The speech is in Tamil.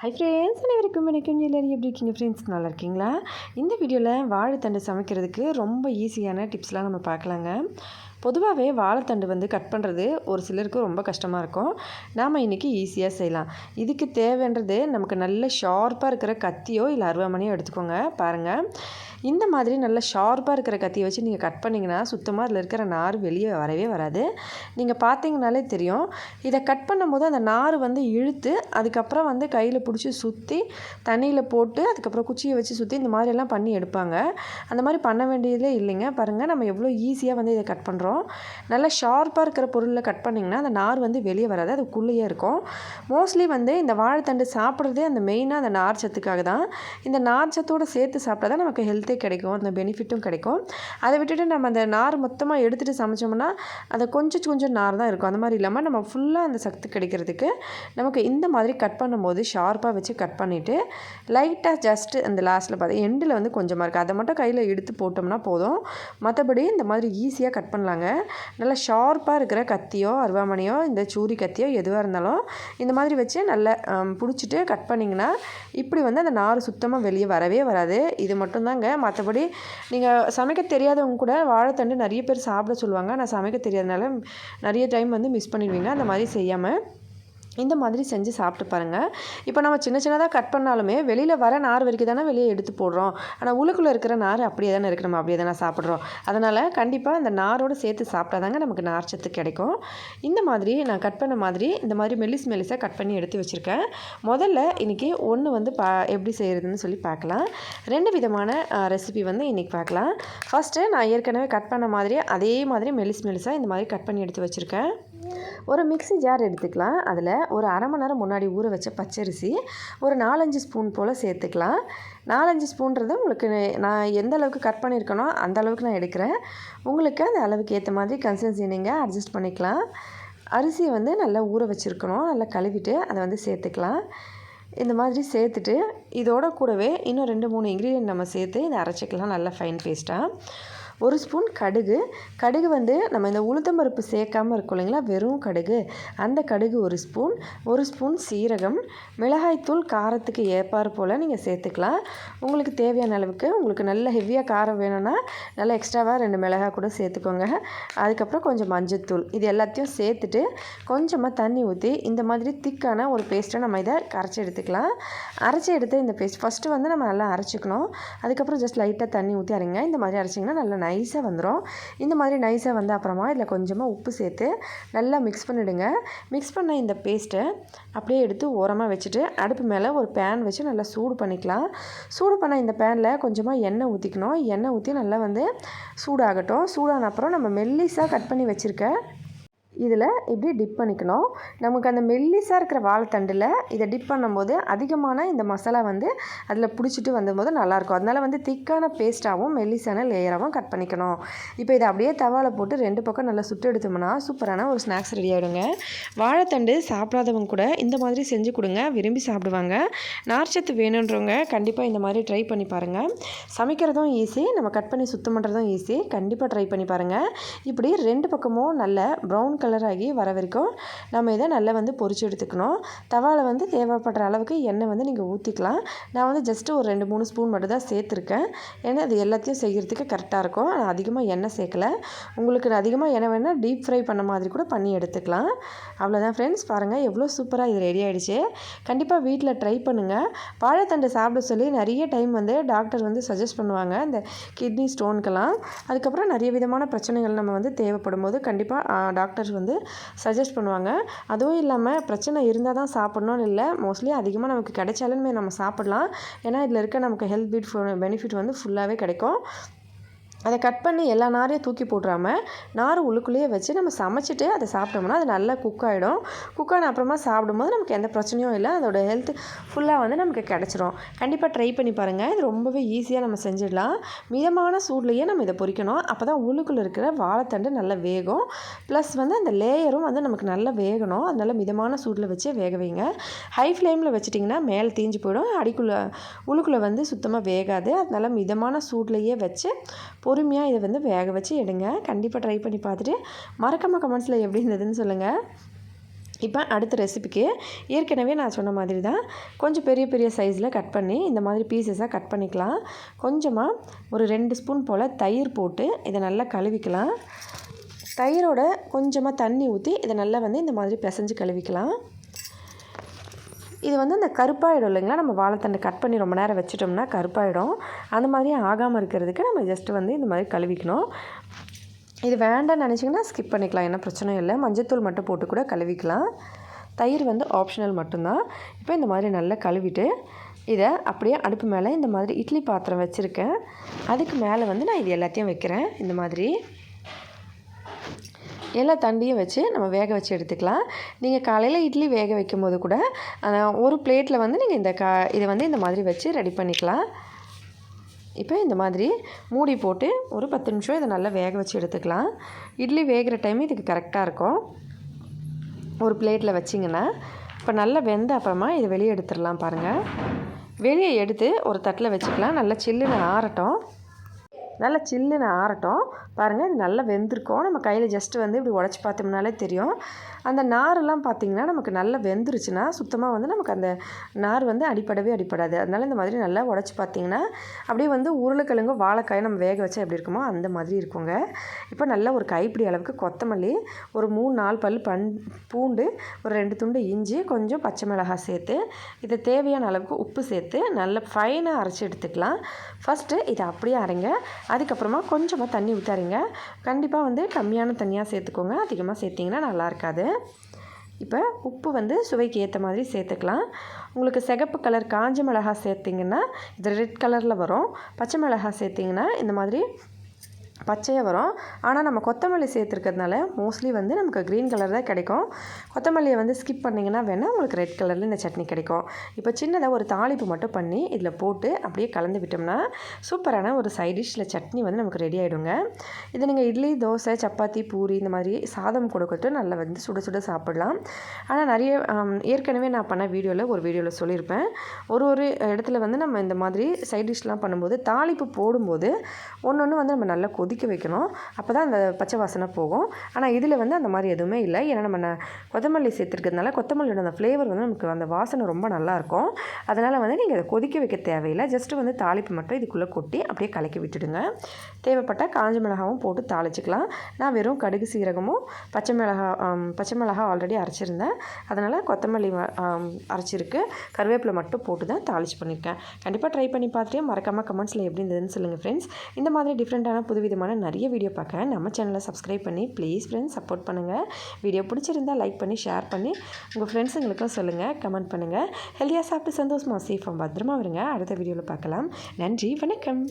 ஹை ஃப்ரெண்ட்ஸ் அனைவருக்கும் வணக்கம். எல்லோரும் எப்படி இருக்கீங்க? ஃப்ரெண்ட்ஸ் நல்லா இருக்கீங்களா? இந்த வீடியோவில் வாழைத்தண்டு சமைக்கிறதுக்கு ரொம்ப ஈஸியான டிப்ஸ்லாம் நம்ம பார்க்கலாங்க. பொதுவாகவே வாழைத்தண்டு வந்து கட் பண்ணுறது ஒரு சிலருக்கு ரொம்ப கஷ்டமாக இருக்கும். நாம் இன்றைக்கி ஈஸியாக செய்யலாம். இதுக்கு தேவைன்றது நமக்கு நல்ல ஷார்ப்பாக இருக்கிற கத்தியோ இல்லை அருவாமனையோ எடுத்துக்கோங்க பாருங்கள் இந்த மாதிரி நல்ல ஷார்ப்பாக இருக்கிற கத்தியை வச்சு நீங்கள் கட் பண்ணிங்கன்னா சுத்தமாக அதில் இருக்கிற நார் வெளியே வரவே வராது. நீங்கள் பார்த்தீங்கனாலே தெரியும். இதை கட் பண்ணும்போது அந்த நார் வந்து இழுத்து அதுக்கப்புறம் வந்து கையில் பிடிச்சி சுற்றி தண்ணியில் போட்டு அதுக்கப்புறம் குச்சியை வச்சு சுற்றி இந்த மாதிரியெல்லாம் பண்ணி எடுப்பாங்க. அந்த மாதிரி பண்ண வேண்டியதே இல்லைங்க. பாருங்கள் நம்ம எவ்வளோ ஈஸியாக வந்து இதை கட் பண்ணுறோம் நல்லா ஷார்ப்பாக இருக்கிற பொருளில் கட் பண்ணிங்கன்னா அந்த நார் வந்து வெளியே வராது அதுக்குள்ளேயே இருக்கும். மோஸ்ட்லி வந்து இந்த வாழைத்தண்டு சாப்பிட்றதே அந்த மெயினாக அந்த நார் சத்துக்காக தான். இந்த நார் சத்தோடு சேர்த்து சாப்பிட்டா தான் நமக்கு ஹெல்த்தே கிடைக்கும் அந்த பெனிஃபிட்டும் கிடைக்கும். அதை விட்டுட்டு நம்ம அந்த நார் மொத்தமாக எடுத்துகிட்டு சமைச்சோம்னா அதை கொஞ்சம் கொஞ்சம் நார் தான் இருக்கும். அந்த மாதிரி இல்லாமல் நம்ம ஃபுல்லாக அந்த சத்து கிடைக்கிறதுக்கு நமக்கு இந்த மாதிரி கட் பண்ணும்போது ஷார்ப்பாக வச்சு கட் பண்ணிவிட்டு லைட்டாக ஜஸ்ட்டு அந்த லாஸ்ட்டில் பார்த்தா எண்டில் வந்து கொஞ்சமாக இருக்குது அதை மட்டும் கையில் எடுத்து போட்டோம்னா போதும். மற்றபடி இந்த மாதிரி ஈஸியாக கட் பண்ணலாங்க. நல்லா ஷார்ப்பாக இருக்கிற கத்தியோ அருவாமனையோ இந்த சூரி கத்தியோ எதுவாக இருந்தாலும் இந்த மாதிரி வச்சு நல்லா பிடிச்சிட்டு கட் பண்ணிங்கன்னா இப்படி வந்து அந்த நார் சுத்தமாக வெளியே வரவே வராது. இது மட்டும்தாங்க. மற்றபடி நீங்கள் சமைக்க தெரியாதவங்க கூட வாழைத்தண்டு நிறைய பேர் சாப்பிட சொல்லுவாங்க. நான் சமைக்க தெரியாதனால நிறைய டைம் வந்து மிஸ் பண்ணிடுவீங்க. அந்த மாதிரி செய்யாமல் இந்த மாதிரி செஞ்சு சாப்பிட்டு பாருங்கள் இப்போ நம்ம சின்ன சின்னதாக கட் பண்ணாலுமே வெளியில் வர நார் வரைக்கும் தானே வெளியே எடுத்து போடுறோம். ஆனால் உள்ளுக்குள்ளே இருக்கிற நார் அப்படியே தானே இருக்குது நம்ம அப்படியே தானே சாப்பிட்றோம். அதனால் கண்டிப்பாக அந்த நாரோடு சேர்த்து சாப்பிட்டா தாங்க நமக்கு நார் சத்து கிடைக்கும். இந்த மாதிரி நான் கட் பண்ண மாதிரி இந்த மாதிரி மெல்லிஸ் மெல்லிஸாக கட் பண்ணி எடுத்து வச்சுருக்கேன். முதல்ல இன்றைக்கி ஒன்று வந்து பா எப்படி செய்கிறதுன்னு சொல்லி பார்க்கலாம். ரெண்டு விதமான ரெசிபி வந்து இன்றைக்கி பார்க்கலாம். ஃபஸ்ட்டு நான் ஏற்கனவே கட் பண்ண மாதிரி அதே மாதிரி மெல்லிஸ் மெல்லிஸாக இந்த மாதிரி கட் பண்ணி எடுத்து வச்சுருக்கேன். ஒரு மிக்சி ஜார் எடுத்துக்கலாம். அதில் ஒரு அரை மணி நேரம் முன்னாடி ஊற வச்ச பச்சரிசி ஒரு நாலஞ்சு ஸ்பூன் போல் சேர்த்துக்கலாம். நாலஞ்சு ஸ்பூன்றது உங்களுக்கு நான் எந்த அளவுக்கு கட் பண்ணியிருக்கேனோ அந்த அளவுக்கு நான் எடுக்கிறேன். உங்களுக்கு அந்த அளவுக்கு ஏற்ற மாதிரி கன்சிஸ்டன்சி நீங்கள் அட்ஜஸ்ட் பண்ணிக்கலாம். அரிசியை வந்து நல்லா ஊற வச்சுருக்கணும். நல்லா கழுவிட்டு அதை வந்து சேர்த்துக்கலாம். இந்த மாதிரி சேர்த்துட்டு இதோட கூடவே இன்னும் ரெண்டு மூணு இன்க்ரீடியன்ட் நம்ம சேர்த்து இதை அரைச்சிக்கலாம். நல்லா ஃபைன் பேஸ்ட்டாக ஒரு ஸ்பூன் கடுகு. கடுகு வந்து நம்ம இந்த உளுத்தம்பருப்பு சேர்க்காமல் இருக்கும் இல்லைங்களா? வெறும் கடுகு. அந்த கடுகு ஒரு ஸ்பூன். ஒரு ஸ்பூன் சீரகம். மிளகாய்த்தூள் காரத்துக்கு ஏற்பாறு போல் நீங்கள் சேர்த்துக்கலாம். உங்களுக்கு தேவையான அளவுக்கு உங்களுக்கு நல்ல ஹெவியாக காரம் வேணும்னா நல்லா எக்ஸ்ட்ராவாக ரெண்டு மிளகாய் கூட சேர்த்துக்கோங்க. அதுக்கப்புறம் கொஞ்சம் மஞ்சத்தூள். இது எல்லாத்தையும் சேர்த்துட்டு கொஞ்சமாக தண்ணி ஊற்றி இந்த மாதிரி திக்கான ஒரு பேஸ்ட்டை நம்ம இதை கரைச்சி எடுத்துக்கலாம். அரைச்சி எடுத்து இந்த பேஸ்ட் ஃபஸ்ட்டு வந்து நம்ம நல்லா அரைச்சிக்கணும். அதுக்கப்புறம் ஜஸ்ட் லைட்டாக தண்ணி ஊற்றி அரைங்க. இந்த மாதிரி அரைச்சிங்கன்னா நல்லா நைஸாக வந்துடும் இந்த மாதிரி நைஸாக வந்த அப்புறமா இதில் கொஞ்சமாக உப்பு சேர்த்து நல்லா மிக்ஸ் பண்ணிவிடுங்க மிக்ஸ் பண்ண இந்த பேஸ்ட்டை அப்படியே எடுத்து ஓரமாக வச்சுட்டு அடுப்பு மேலே ஒரு பேன் வச்சு நல்லா சூடு பண்ணிக்கலாம். சூடு பண்ண இந்த பேனில் கொஞ்சமாக எண்ணெய் ஊற்றிக்கணும் எண்ணெய் ஊற்றி நல்லா வந்து சூடாகட்டும். சூடான அப்புறம் நம்ம மெல்லிஸாக கட் பண்ணி வச்சுருக்க இதில் இப்படி டிப் பண்ணிக்கணும். நமக்கு அந்த மெல்லிஸாக இருக்கிற வாழைத்தண்டில் இதை டிப் பண்ணும்போது அதிகமான இந்த மசாலா வந்து அதில் பிடிச்சிட்டு வந்தபோது நல்லாயிருக்கும். அதனால் வந்து திக்கான பேஸ்ட்டாகவும் மெல்லிஸான லேயராகவும் கட் பண்ணிக்கணும். இப்போ இதை அப்படியே தவாவில் போட்டு ரெண்டு பக்கம் நல்லா சுட்டு எடுத்தோம்னா சூப்பரான ஒரு ஸ்நாக்ஸ் ரெடி ஆகிடுங்க வாழைத்தண்டு சாப்பிடாதவங்க கூட இந்த மாதிரி செஞ்சு கொடுங்க. விரும்பி சாப்பிடுவாங்க. நார்ச்சத்து வேணுன்றவங்க கண்டிப்பாக இந்த மாதிரி ட்ரை பண்ணி பாருங்கள் சமைக்கிறதும் ஈஸி நம்ம கட் பண்ணி சுத்தம் பண்ணுறதும் ஈஸி கண்டிப்பாக ட்ரை பண்ணி பாருங்கள் இப்படி ரெண்டு பக்கமும் நல்ல ப்ரௌன் கலர் கலர் ஆகி வர வரைக்கும் நம்ம இதை நல்லா வந்து பொறிச்சு எடுத்துக்கணும். தவாவில் வந்து தேவைப்படுற அளவுக்கு எண்ணெய் வந்து நீங்கள் ஊற்றிக்கலாம் நான் வந்து ஜஸ்ட்டு ஒரு ரெண்டு மூணு ஸ்பூன் மட்டும் தான் சேர்த்துருக்கேன். ஏன்னா அது எல்லாத்தையும் செய்கிறதுக்கு கரெக்டாக இருக்கும். நான் அதிகமாக எண்ணெய் சேர்க்கலை. உங்களுக்கு அதிகமாக எண்ணெய் வேணால் டீப் ஃப்ரை பண்ண மாதிரி கூட பண்ணி எடுத்துக்கலாம். அவ்வளோதான் ஃப்ரெண்ட்ஸ் பாருங்கள் எவ்வளோ சூப்பராக இது ரெடி ஆகிடுச்சு கண்டிப்பாக வீட்டில் ட்ரை பண்ணுங்கள் வாழைத்தண்டு சாப்பிட சொல்லி நிறைய டைம் வந்து டாக்டர் வந்து சஜஸ்ட் பண்ணுவாங்க. இந்த கிட்னி ஸ்டோனுக்கெல்லாம் அதுக்கப்புறம் நிறைய விதமான பிரச்சனைகள் நம்ம வந்து தேவைப்படும் போது கண்டிப்பாக டாக்டர் வந்து சஜஸ்ட் பண்ணுவாங்க. அதுவும் இல்லாமல் பிரச்சனை இருந்தால் தான் சாப்பிட்ணுன்னு இல்லை. மோஸ்ட்லி அதிகமாக நமக்கு கிடைச்சாலுமே நம்ம சாப்பிட்லாம். ஏன்னா இதில் இருக்க நமக்கு ஹெல்த் பீட் பெனிஃபிட் வந்து ஃபுல்லாகவே கிடைக்கும். அதை கட் பண்ணி எல்லா நாரையும் தூக்கி போட்டுறாமல் நார் உள்ளுக்குள்ளேயே வச்சு நம்ம சமைச்சிட்டு அதை சாப்பிட்டோம்னா அது நல்லா குக் ஆகிடும் குக் ஆன அப்புறமா சாப்பிடும்போது நமக்கு எந்த பிரச்சனையும் இல்லை. அதோட ஹெல்த் ஃபுல்லாக வந்து நமக்கு கிடச்சிரும். கண்டிப்பாக ட்ரை பண்ணி பாருங்கள் இது ரொம்பவே ஈஸியாக நம்ம செஞ்சிடலாம். மிதமான சூட்லேயே நம்ம இதை பொறிக்கணும். அப்போ தான் உள்ளுக்குள்ளே இருக்கிற வாழைத்தண்டு நல்லா வேகும். ப்ளஸ் வந்து அந்த லேயரும் வந்து நமக்கு நல்லா வேகணும். அதனால் மிதமான சூட்டில் வச்சு வேக வைங்க. ஹை ஃப்ளேமில் வச்சிட்டிங்கன்னா மேலே தீஞ்சு போயிடும். அடிக்குள்ளே உள்ளுக்குள்ளே வந்து சுத்தமாக வேகாது. அதனால் மிதமான சூட்லேயே வச்சு பொறுமையாக இதை வந்து வேக வச்சு எடுங்க. கண்டிப்பாக ட்ரை பண்ணி பார்த்துட்டு மறக்காமல் கமெண்ட்ஸில் எப்படி இருந்ததுன்னு சொல்லுங்கள் இப்போ அடுத்த ரெசிபிக்கு ஏற்கனவே நான் சொன்ன மாதிரி தான் கொஞ்சம் பெரிய பெரிய சைஸில் கட் பண்ணி இந்த மாதிரி பீசஸாக கட் பண்ணிக்கலாம். கொஞ்சமாக ஒரு ரெண்டு ஸ்பூன் போல் தயிர் போட்டு இதை நல்லா கழுவிக்கலாம். தயிரோட கொஞ்சமாக தண்ணி ஊற்றி இதை நல்லா வந்து இந்த மாதிரி பிசைஞ்சு கழுவிக்கலாம். இது வந்து இந்த கருப்பாயிடும் இல்லைங்களா? நம்ம வாழைத்தண்டை கட் பண்ணி ரொம்ப நேரம் வச்சிட்டோம்னா கருப்பாயிடும். அந்த மாதிரி ஆகாமல் இருக்கிறதுக்கு நம்ம ஜஸ்ட்டு வந்து இந்த மாதிரி கழுவிக்கணும். இது வேண்டாம்னு நினச்சிங்கன்னா ஸ்கிப் பண்ணிக்கலாம். என்ன பிரச்சனையும் இல்லை. மஞ்சத்தூள் மட்டும் போட்டு கூட கழுவிக்கலாம். தயிர் வந்து ஆப்ஷனல் மட்டும்தான். இப்போ இந்த மாதிரி நல்லா கழுவிட்டு இதை அப்படியே அடுப்பு மேலே இந்த மாதிரி இட்லி பாத்திரம் வச்சுருக்கேன். அதுக்கு மேலே வந்து நான் இது எல்லாத்தையும் வைக்கிறேன். இந்த மாதிரி. எல்லா தண்டியும் வச்சு நம்ம வேக வச்சு எடுத்துக்கலாம். நீங்கள் காலையில் இட்லி வேக வைக்கும் போது கூட ஒரு பிளேட்டில் வந்து நீங்கள் இந்த கா இதை வந்து இந்த மாதிரி வச்சு ரெடி பண்ணிக்கலாம். இப்போ இந்த மாதிரி மூடி போட்டு ஒரு பத்து நிமிஷம் இதை நல்லா வேக வச்சு எடுத்துக்கலாம். இட்லி வேகிற டைம் இதுக்கு கரெக்டாக இருக்கும். ஒரு பிளேட்டில் வச்சிங்கன்னா இப்போ நல்லா வெந்த அப்புறமா இதை வெளியே எடுத்துடலாம் பாருங்கள் வெளியே எடுத்து ஒரு தட்டில் வச்சுக்கலாம். நல்லா சில்லுன்னு ஆறட்டும். நல்லா சில்லுன்னு ஆறட்டும். பாருங்கள் இது நல்லா வெந்திருக்கும். நம்ம கையில் ஜஸ்ட்டு வந்து இப்படி உடச்சி பார்த்தோம்னாலே தெரியும். அந்த நாரெல்லாம் பார்த்திங்கன்னா நமக்கு நல்லா வெந்துருச்சுன்னா சுத்தமாக வந்து நமக்கு அந்த நார் வந்து அடிப்படவே அடிப்படாது. அதனால் இந்த மாதிரி நல்லா உடச்சி பார்த்திங்கன்னா அப்படியே வந்து உருளைக்கிழங்கு வாழைக்காய் நம்ம வேக வச்சா எப்படி இருக்குமோ அந்த மாதிரி இருக்குங்க. இப்போ நல்லா ஒரு கைப்பிடி அளவுக்கு கொத்தமல்லி ஒரு மூணு நாலு பல் பன் பூண்டு ஒரு ரெண்டு துண்டு இஞ்சி கொஞ்சம் பச்சை மிளகாய் சேர்த்து இதை தேவையான அளவுக்கு உப்பு சேர்த்து நல்லா ஃபைனாக அரைச்சி எடுத்துக்கலாம். ஃபஸ்ட்டு இதை அப்படியே அரைங்க. அதுக்கப்புறமா கொஞ்சமாக தண்ணி ஊற்றாருங்க கண்டிப்பாக வந்து கம்மியான தண்ணியாக சேர்த்துக்கோங்க. அதிகமாக சேர்த்திங்கன்னா நல்லா இருக்காது. இப்போ உப்பு வந்து சுவைக்கு ஏற்ற மாதிரி சேர்த்துக்கலாம். உங்களுக்கு சிகப்பு கலர் காஞ்ச மிளகா சேர்த்திங்கன்னா இது ரெட் கலரில் வரும். பச்சை மிளகா சேர்த்திங்கன்னா இந்த மாதிரி பச்சையாக வரும். ஆனால் நம்ம கொத்தமல்லி சேர்த்துருக்கிறதுனால மோஸ்ட்லி வந்து நமக்கு க்ரீன் கலர் தான் கிடைக்கும். கொத்தமல்லியை வந்து ஸ்கிப் பண்ணிங்கன்னா வேணால் உங்களுக்கு ரெட் கலரில் இந்த சட்னி கிடைக்கும். இப்போ சின்னதாக ஒரு தாளிப்பு மட்டும் பண்ணி இதில் போட்டு அப்படியே கலந்து விட்டோம்னா சூப்பரான ஒரு சைட் டிஷ்ஷில் சட்னி வந்து நமக்கு ரெடி ஆகிடுங்க இது நீங்கள் இட்லி தோசை சப்பாத்தி பூரி இந்த மாதிரி சாதம் கொடுக்கட்டும் நல்லா வந்து சுட சுட சாப்பிடலாம். ஆனால் நிறைய ஏற்கனவே நான் பண்ண வீடியோவில் ஒரு வீடியோவில் சொல்லியிருப்பேன். ஒரு ஒரு இடத்துல வந்து நம்ம இந்த மாதிரி சைட் டிஷ்லாம் பண்ணும்போது தாளிப்பு போடும்போது ஒன்று ஒன்று வந்து நம்ம நல்லா கொதி கொதிக்க வைக்கணும். அப்போ தான் அந்த பச்சை வாசனை போகும். ஆனால் இதில் வந்து அந்த மாதிரி எதுவுமே இல்லை. ஏன்னா நம்ம கொத்தமல்லி சேர்த்துருக்கிறதுனால கொத்தமல்லியோட அந்த ஃப்ளேவர் வந்து நமக்கு அந்த வாசனை ரொம்ப நல்லாயிருக்கும் அதனால் வந்து நீங்கள் அதை கொதிக்க வைக்க தேவையில்லை. ஜஸ்ட்டு வந்து தாளிப்பு மட்டும் இதுக்குள்ளே கொட்டி அப்படியே கலக்கி விட்டுடுங்க. தேவைப்பட்டால் காஞ்ச மிளகாவும் போட்டு தாளிச்சிக்கலாம். நான் வெறும் கடுகு சீரகமும் பச்சை மிளகா பச்சை மிளகா ஆல்ரெடி அரைச்சிருந்தேன். அதனால் கொத்தமல்லி அரைச்சிருக்கு. கருவேப்பிலை மட்டும் போட்டு தான் தாளிச்சு பண்ணியிருக்கேன். கண்டிப்பாக ட்ரை பண்ணி பார்த்துட்டு மறக்காமல் கமெண்ட்ஸில் எப்படி இருந்ததுன்னு சொல்லுங்கள் ஃப்ரெண்ட்ஸ் இந்த மாதிரி டிஃப்ரெண்ட்டான புதுவிதமான விதமான நிறைய வீடியோ பார்க்க நம்ம சேனலை சப்ஸ்கிரைப் பண்ணி ப்ளீஸ் ஃப்ரெண்ட்ஸ் சப்போர்ட் பண்ணுங்கள் வீடியோ பிடிச்சிருந்தால் லைக் பண்ணி ஷேர் பண்ணி உங்கள் ஃப்ரெண்ட்ஸுங்களுக்கும் சொல்லுங்கள் கமெண்ட் பண்ணுங்கள் ஹெல்த்தியாக சாப்பிட்டு சந்தோஷமாக சேஃபாக பத்திரமா வருங்க அடுத்த வீடியோவில் பார்க்கலாம். நன்றி வணக்கம்.